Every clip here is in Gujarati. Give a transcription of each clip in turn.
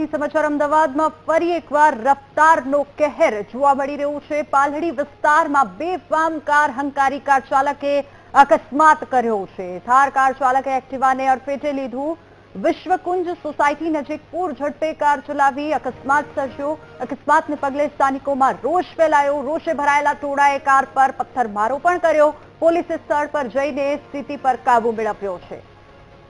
અમદાવાદથી સમાચાર અમદાવાદમાં ફરી એકવાર રફતારનો કહેર જોવા મળી રહ્યો છે. પાલડી વિસ્તારમાં બેફામ કાર હંકારી કાર ચાલકે અકસ્માત કર્યો છે. થાર કાર ચાલકે એક્ટિવાને અડફેટે લીધું. વિશ્વકુંજ સોસાયટી નજીક પૂર ઝડપે કાર ચલાવી અકસ્માત સર્જ્યો. અકસ્માતને પગલે સ્થાનિકોમાં રોષ ફેલાયો. રોષે ભરાયેલા ટોળાએ કાર પર પથ્થરમારો પણ કર્યો. પોલીસે સ્થળ પર જઈને સ્થિતિ પર કાબુ મેળવ્યો છે.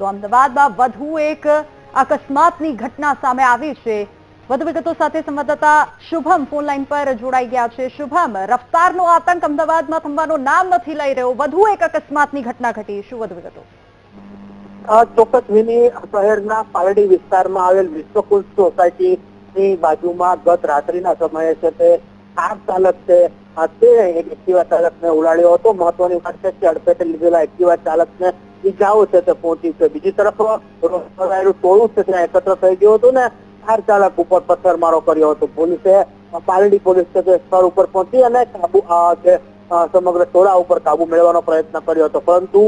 તો અમદાવાદમાં વધુ એક અકસ્માતની ઘટના સામે આવી છે. વધુ વિગતો સાથે સંવાદદાતા શુભમ ફોનલાઈન પર જોડાઈ ગયા છે. શુભમ, રફતારનો આતંક અમદાવાદમાં થંભાનું નામ નથી લઈ રહ્યો. વધુ એક અકસ્માતની ઘટના ઘટી શું વધુ વિગતો? ચોક્કસ વિની શહેરના પારડી વિસ્તારમાં આવેલ વિશ્વકુંજ સોસાયટીની બાજુમાં ગત રાત્રિના સમયે છે તે કાર ચાલક છે. તે એક એક્ટિવા ચાલકને ઉડાડ્યો હતો. મહત્વની વાત છે કે અડફેટે લીધેલા એક્ટિવા ચાલકને ઈજાઓ છે તે પહોંચી છે. બીજી તરફ ટોળું છે ત્યાં એકત્ર થઈ ગયું હતું ને કાર ચાલક ઉપર પથ્થરમારો કર્યો હતો. પોલીસે પાલડી પોલીસ છે તે સ્થળ ઉપર પહોંચી અને કાબુ જે સમગ્ર ટોળા ઉપર કાબુ મેળવવાનો પ્રયત્ન કર્યો હતો. પરંતુ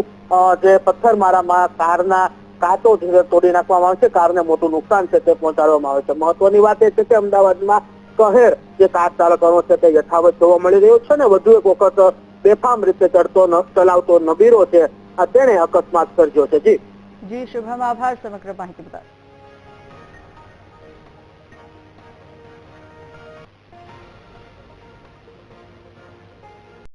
જે પથ્થરમારામાં કારના કાચો તોડી નાખવામાં આવે છે, કારને મોટું નુકસાન છે તે પહોંચાડવામાં આવે છે. મહત્વની વાત એ છે કે અમદાવાદમાં કહેર જે કાર ચાલકોનો છે તે યથાવત જોવા મળી રહ્યો છે ને, વધુ એક વખત બેફામ રીતે ચડતો ચલાવતો નબીરો છે તેણે અકસ્માત સર્જ્યો છે. જી. જી શુભમ આભાર. સમગ્ર માહિતી બદલ